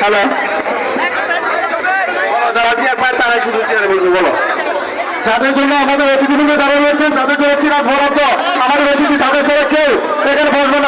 Hello যাদের জন্য আমাদের অতিথিবৃন্দ যারা রয়েছেন তাদের জন্য আমাদের অতিথি তাদের ছাড়া কেউ এখানে বসবেন না।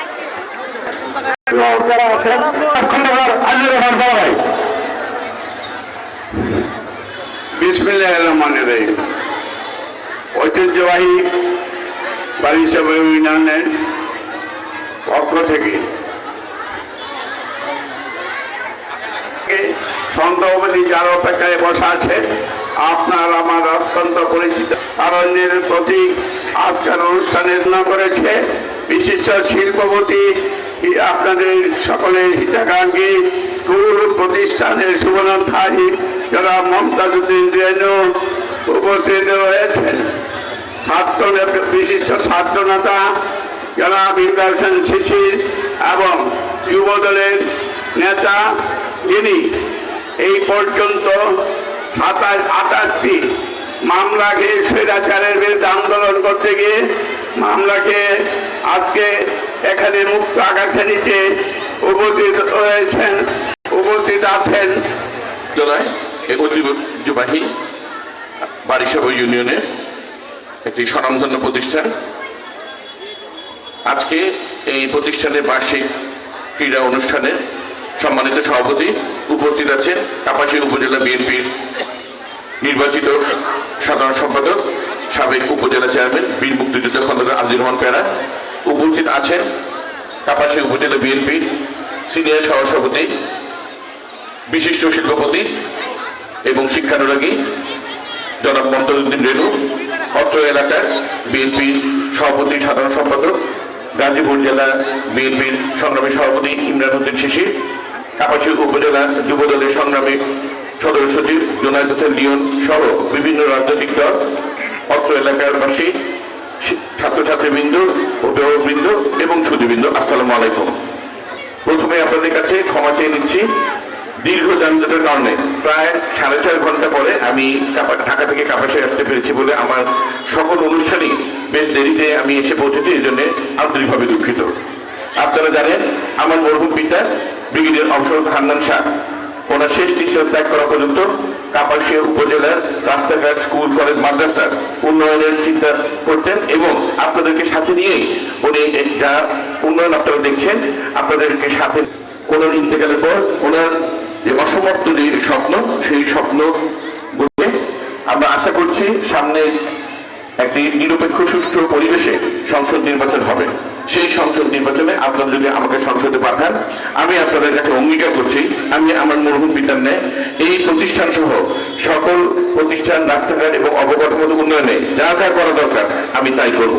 এবং যারা আছেন খন্দকার আজিজুর রহমান ইউনিয়নের পক্ষ থেকে সন্দেহবাদী যার অপেক্ষায় বসা আছে, আপনার আমার অত্যন্ত পরিচিত। তারণ্যের প্রতি আজকের অনুষ্ঠানে করেছে বিশিষ্ট শিল্পপতি আপনাদের সকলের হিতাকাঙ্ক্ষী স্কুল প্রতিষ্ঠানের সুবর্ণধারী যারা মমতাজুদ্দিন রেণু উপস্থিত রয়েছেন ছাত্র বিশিষ্ট ছাত্র নেতা যারা বিকাশ শিশির এবং যুবদলের নেতা, যিনি এই পর্যন্ত সাতাশ আঠাশটি মামলাকে স্বৈরাচারের বিরুদ্ধে আন্দোলন করতে গিয়ে মামলাকে আজকে এখানে মুক্ত আকাশের নিচে উপস্থিত হয়েছেন, উপস্থিত আছেন। জেলায় ঐতিহ্যবাহী বারিসভা ইউনিয়নের একটি স্বনামধন্য প্রতিষ্ঠান। আজকে এই প্রতিষ্ঠানের বার্ষিক ক্রীড়া অনুষ্ঠানের সম্মানিত সভাপতি উপস্থিত আছেন। কাপাসী উপজেলা বিএনপির নির্বাচিত সাধারণ সম্পাদক, সাবেক উপজেলা চেয়ারম্যান, বীর মুক্তিযোদ্ধা খন্দকার আজির রহমান প্যারা উপস্থিত আছেন কাপাসী উপজেলা বিএনপির সিনিয়র সহসভাপতি, বিশিষ্ট শিল্পপতি এবং শিক্ষানুরাগী জনাব মমতাজুদ্দিন রেণু, অত্র এলাকার বিএনপির সভাপতি, সাধারণ সম্পাদক, গাজীপুর জেলা বিএনপির সংগ্রামী সভাপতি ইমরান হোসেন শিশির, কাপাসী উপজেলা যুবদলের সংগ্রামী সদস্য সচিব জোনায়দ হোসেন লিওন সহ বিভিন্ন রাজনৈতিক দল, অত্র এলাকার বাসী ছাত্রছাত্রীবৃন্দ, অভিভাবকবৃন্দ এবং সুদীবৃন্দ আসসালামু আলাইকুম। প্রথমে আপনাদের কাছে ক্ষমা চেয়ে নিচ্ছি, দীর্ঘ যানজটের কারণে প্রায় সাড়ে চার ঘণ্টা পরে আমি ঢাকা থেকে কাপাসে আসতে পেরেছি বলে আমার সকল অনুষ্ঠানই বেশ দেরিতে আমি এসে পৌঁছেছি, এই জন্য আন্তরিকভাবে দুঃখিত। আপনারা জানেন, আমার মরহুম পিতা ব্রিগেডিয়ার অবসর হান্নান শাহ। ওনার শেষ নিঃশ্বাস ত্যাগ করা পর্যন্ত কাপাসিয়া উপজেলার রাস্তাঘাট, স্কুল, কলেজ, মাদ্রাসার উন্নয়নের চিন্তা করতেন এবং আপনাদেরকে সাথে নিয়েই উনি যা উন্নয়ন আপনারা দেখছেন, আপনাদেরকে সাথে ওনার ইন্তেকালের পর ওনার যে অসমর্থ যে স্বপ্ন, সেই স্বপ্ন বলতে আমরা আশা করছি সামনে একটি নিরপেক্ষ, সুষ্ঠু পরিবেশে সংসদ নির্বাচন হবে। সেই সংসদ নির্বাচনে আপনারা যদি আমাকে সংসদে পাঠান, আমি আপনাদের কাছে অঙ্গীকার করছি, আমি আমার মরহুম পিতার ন্যায় এই প্রতিষ্ঠান সহ সকল প্রতিষ্ঠান, রাস্তাঘাট এবং অবকাঠামোগত উন্নয়নে যা যা করা দরকার, আমি তাই করব।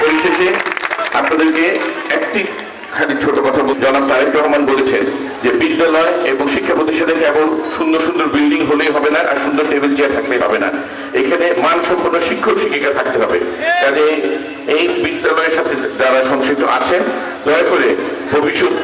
পরিশেষে আপনাদেরকে একটি খালি ছোট কথা জনাব তারেক রহমান বলেছেন যে বিদ্যালয় এবং শিক্ষা প্রতিষ্ঠানে কেবল সুন্দর সুন্দর বিল্ডিং হলেই হবে না, আর সুন্দর টেবিল চেয়ার থাকলেই হবে না। এখানে মানসম্পন্ন শিক্ষক শিক্ষিকা থাকতে হবে। কাজে এই বিদ্যালয়ের সাথে যারা সংশ্লিষ্ট আছেন, দয়া করে ভবিষ্যৎ